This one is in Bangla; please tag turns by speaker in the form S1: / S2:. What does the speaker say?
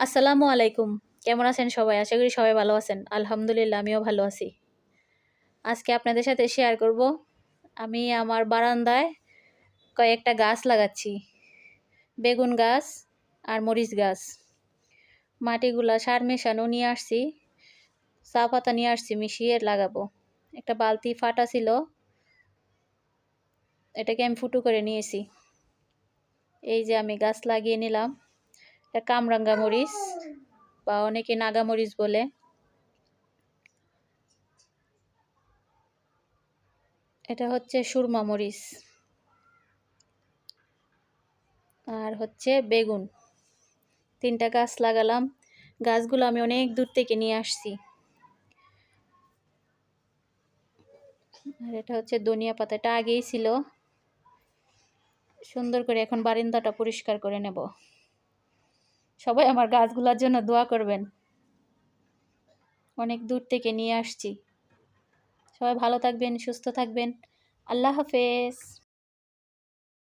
S1: আসসালামু আলাইকুম। কেমন আছেন সবাই? আশা করি সবাই ভালো আছেন। আলহামদুলিল্লাহ, আমিও ভালো আছি। আজকে আপনাদের সাথে শেয়ার করব। আমি আমার বারান্দায় কয়েকটা গাছ লাগাচ্ছি। বেগুন গাছ আর মরিচ গাছ। মাটিগুলা সার মেশানো নিয়ে আসছি। চা পাতা নিয়ে আসছি, মিশিয়ে লাগাবো। একটা বালতি ফাটা ছিল। এটাকে আমি ফুটো করে নিয়েছি। এই যে আমি গাছ লাগিয়ে নিলাম। এটা কামরাঙ্গা মরিচ, বা অনেকে নাগা মরিচ বলে। এটা হচ্ছে সুরমা মরিচ। আর হচ্ছে বেগুন। তিনটা গাছ লাগালাম। গাছগুলো আমি অনেক দূর থেকে নিয়ে আসছি। আর এটা হচ্ছে ধনিয়া পাতা। এটা আগেই ছিল। সুন্দর করে এখন বারিন্দাটা পরিষ্কার করে নেব। সবাই আমার গাছগুলোর জন্য দোয়া করবেন। অনেক দূর থেকে নিয়ে আসছি। সবাই ভালো থাকবেন, সুস্থ থাকবেন। আল্লাহ হাফেজ।